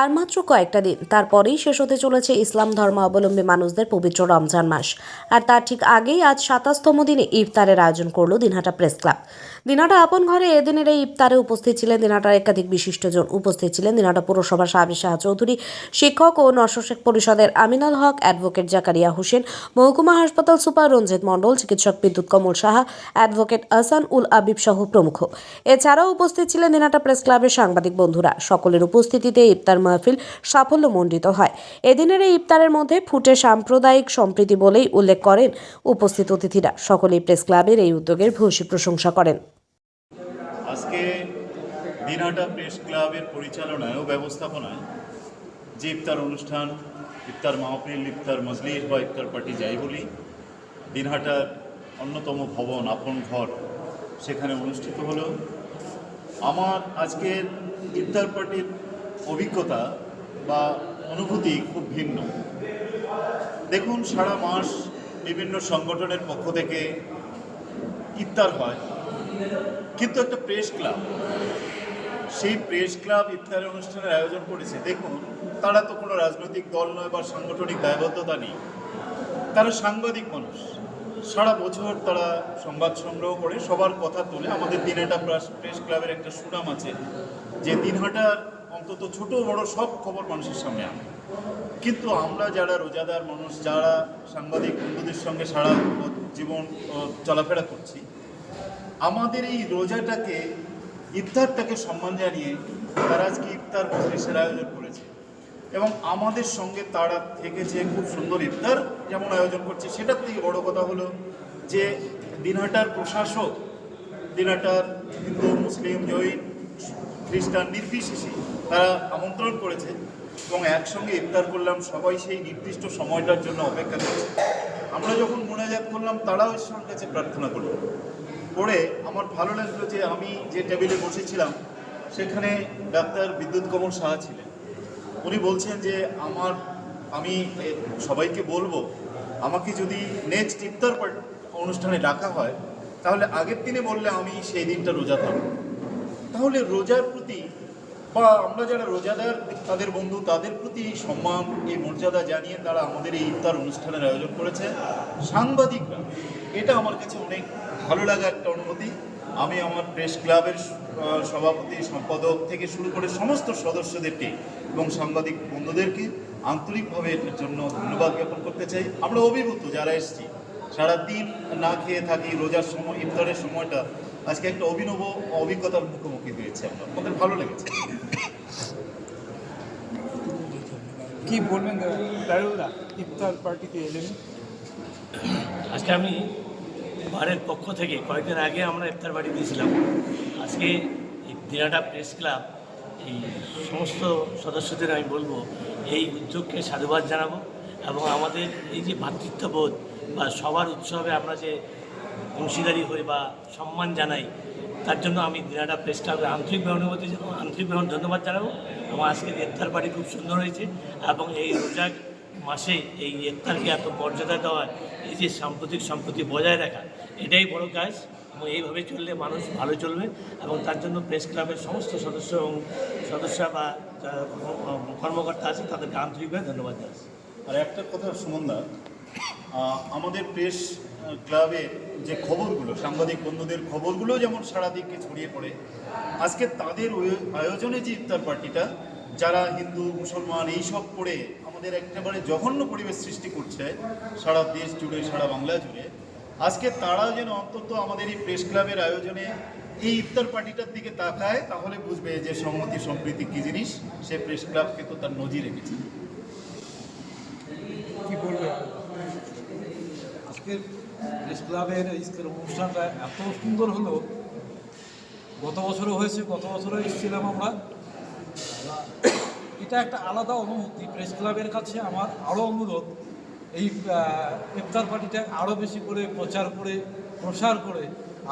আর মাত্র কয়েকটা দিন, তারপরেই শেষ হতে চলেছে ইসলাম ধর্মাবলম্বী মানুষদের পবিত্র রমজান মাস। আর তার ঠিক আগেই আজ সাতাশতম দিনে ইফতারের আয়োজন করল দিনহাটা প্রেস ক্লাব। দিনহাটা আপন ঘরে, এদিনের এই ইফতারে উপস্থিত ছিলেন দিনহাটার একাধিক বিশিষ্টজন। উপস্থিত ছিলেন দিনাটা পৌরসভার সাহাবি শাহ চৌধুরী, শিক্ষক ও নরশেখ পরিষদের আমিনাল হক, অ্যাডভোকেট জাকারিয়া হোসেন, মহকুমা হাসপাতাল সুপার রঞ্জিত মণ্ডল, চিকিৎসক বিদ্যুৎ কমল সাহা, অ্যাডভোকেট আহসান উল আবিব সহ প্রমুখ। এছাড়াও উপস্থিত ছিলেন দিনাটা প্রেস ক্লাবের সাংবাদিক বন্ধুরা। সকলের উপস্থিতিতে ইফতার মাহফিল সাফল্যমণ্ডিত হয়। এদিনের এই ইফতারের মধ্যে ফুটে সাম্প্রদায়িক সম্প্রীতি বলেই উল্লেখ করেন উপস্থিত অতিথিরা। সকলেই প্রেস ক্লাবের এই উদ্যোগের ভূয়সী প্রশংসা করেন। দিনহাটা প্রেস ক্লাবের পরিচালনায় ও ব্যবস্থাপনায় যে ইফতার অনুষ্ঠান, ইফতার মাহফিল, ইফতার মজলিস বা ইফতার পার্টি যাই বলি দিনহাটার অন্যতম ভবন, আপন ঘর সেখানে অনুষ্ঠিত হলো। আমার আজকের ইফতার পার্টির অভিজ্ঞতা বা অনুভূতি খুব ভিন্ন। দেখুন, সারা মাস বিভিন্ন সংগঠনের পক্ষ থেকে ইফতার হয়, কিন্তু একটা প্রেস ক্লাব সেই প্রেস ক্লাব ইফতারের অনুষ্ঠানের আয়োজন করেছে। দেখুন, তারা তো কোনো রাজনৈতিক দল নয় বা সাংগঠনিক দায়বদ্ধতা নেই। তারা সাংবাদিক মানুষ। সারা বছর তারা সংবাদ সংগ্রহ করে, সবার কথা তোলে। আমাদের দিনহাটা প্রেস- ক্লাবের একটা সুনাম আছে যে দিনহাটার অন্তত ছোট বড় সব খবর মানুষের সামনে আনে। কিন্তু আমরা যারা রোজাদার মানুষ, যারা সাংবাদিক বন্ধুদের সঙ্গে সারা জীবন চলাফেরা করছি, আমাদের এই রোজাটাকে ইফতারটাকে সম্মান জানিয়ে তারা আজকে ইফতার মজলিসের আয়োজন করেছে। এবং আমাদের সঙ্গে তারা থেকেছে খুব সুন্দর ইফতার যেমন আয়োজন করছে, সেটার থেকে বড় কথা হলো যে দিনহাটার প্রশাসক দিনহাটার হিন্দু, মুসলিম, জৈন, খ্রিস্টান, নির্বিশেষে তারা আমন্ত্রণ করেছে এবং একসঙ্গে ইফতার করলাম, সবাই সেই নির্দিষ্ট সময়টার জন্য অপেক্ষা করছে। আমরা যখন মোনাজাত করলাম, তারাও ঈশ্বরের কাছে প্রার্থনা করল। করে আমার ভালো লাগল যে আমি যে টেবিলে বসেছিলাম, সেখানে ডাক্তার বিদ্যুৎ কমল সাহা ছিলেন। উনি বলছেন যে, আমার, আমি সবাইকে বলব, আমাকে যদি নেক্সট ইফতার অনুষ্ঠানে ডাকা হয়, তাহলে আগের দিনে বললে আমি সেই দিনটা রোজা থাকব। তাহলে রোজার প্রতি বা আমরা যারা রোজাদার, তাদের বন্ধু, তাদের প্রতি সম্মান, এই মর্যাদা জানিয়ে তারা আমাদের এই ইফতার অনুষ্ঠানের আয়োজন করেছে। সাংবাদিকরা, এটা আমার কাছে অনেক ভালো লাগা একটা অনুভূতি। আমি আমার প্রেস ক্লাবের সভাপতি, সম্পাদক থেকে শুরু করে সমস্ত সদস্যদেরকে এবং সাংবাদিক বন্ধুদেরকে আন্তরিকভাবে এটার জন্য ধন্যবাদ জ্ঞাপন করতে চাই। আমরা অভিভূত, যারা এসেছি, সারাদিন না খেয়ে থাকি রোজার সময়, ইফতারের সময়টা আজকে একটা অভিনব অভিজ্ঞতার মুখোমুখি হয়েছে আমরা। আমাদের ভালো লেগেছে। কি বলবেন দারুদা ইফতার পার্টিতে এলেন। আজকে আমি বারের পক্ষ থেকে কয়েকদিন আগে আমরা ইফতার বাড়ি দিয়েছিলাম। আজকে এই দিনাটা প্রেস ক্লাব এই সমস্ত সদস্যদের আমি বলব এই উদ্যোগকে সাধুবাদ জানাব এবং আমাদের এই যে ভ্রাতৃত্ববোধ বা সবার উৎসবে আমরা যে অংশীদারি হই বা সম্মান জানাই, তার জন্য আমি দিনাটা প্রেস ক্লাবের আন্তরিকভাবে অনুমতি আন্তরিকভাবে ধন্যবাদ জানাব। এবং আজকের ইফতার বাড়ি খুব সুন্দর হয়েছে এবং এই রোজা মাসে এই ইফতারকে এত মর্যাদা দেওয়া, এই যে সাম্প্রতিক সম্প্রতি বজায় রাখা, এটাই বড় কাজ। এবং এইভাবে চললে মানুষ ভালো চলবে এবং তার জন্য প্রেস ক্লাবের সমস্ত সদস্য এবং সদস্য বা কর্মকর্তা আছে, তাদেরকে আন্তরিকভাবে ধন্যবাদ জানাচ্ছি। আর একটা কথা, সুমনদা আমাদের প্রেস ক্লাবের যে খবরগুলো সাংবাদিক বন্ধুদের খবরগুলো যেমন সারা দিকে ছড়িয়ে পড়ে আজকে তাদের আয়োজনে যে ইফতার পার্টিটা যারা হিন্দু মুসলমান এইসব করে আমাদের একেবারে জঘন্য পরিবেশ সৃষ্টি করছে সারা দেশ জুড়ে সারা বাংলা জুড়ে আজকে তারা যেন অন্তত আমাদের এই প্রেস ক্লাবের আয়োজনে এই ইফতার পার্টিটার দিকে তাকায় তাহলে বুঝবে যে সংহতি সম্প্রীতি কী জিনিস সে প্রেস ক্লাবকে তো তার নজির রেখেছে। কি বলবেন? আজকের প্রেস ক্লাবের আজকের অনুষ্ঠানটা এত সুন্দর হলো। গত বছরও হয়েছে, গত বছরও এসেছিলাম আমরা। এটা একটা আলাদা অনুভূতি। প্রেস ক্লাবের কাছে আমার আরও অনুরোধ, এই ইফতার পার্টিটা আরও বেশি করে প্রচার করে, প্রসার করে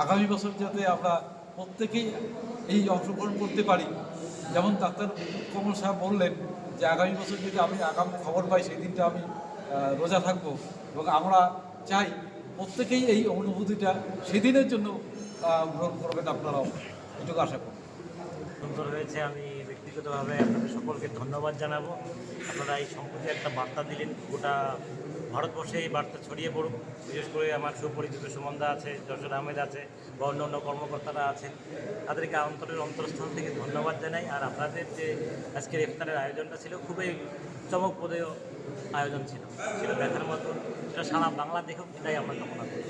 আগামী বছর যাতে আমরা প্রত্যেকেই এই অংশগ্রহণ করতে পারি। যেমন ডাক্তার কমল সাহেব বললেন যে, আগামী বছর যদি আমি আগামী খবর পাই, সেই দিনটা আমি রোজা থাকব। এবং আমরা চাই প্রত্যেকেই এই অনুভূতিটা সেদিনের জন্য গ্রহণ করবেন আপনারাও। এটুকু আশা করি। সুন্দর হয়েছে। আমি ব্যক্তিগতভাবে আপনাদের সকলকে ধন্যবাদ জানাব। আপনারা এই সম্প্রতি একটা বার্তা দিলেন, গোটা ভারতবর্ষে এই বার্তা ছড়িয়ে পড়ুক। বিশেষ করে আমার সুপরিচিত সুমন্দা আছে, যশোর আহমেদ আছে, বা অন্য অন্য কর্মকর্তারা আছেন। তাদেরকে অন্তরের অন্তরস্থল থেকে ধন্যবাদ জানাই। আর আপনাদের যে আজকের ইফতারের আয়োজনটা ছিল, খুবই চমকপ্রদয় আয়োজন ছিল। ছিল দেখার মতো। এটা সারা বাংলা দেখুক এটাই আমরা কামনা করি।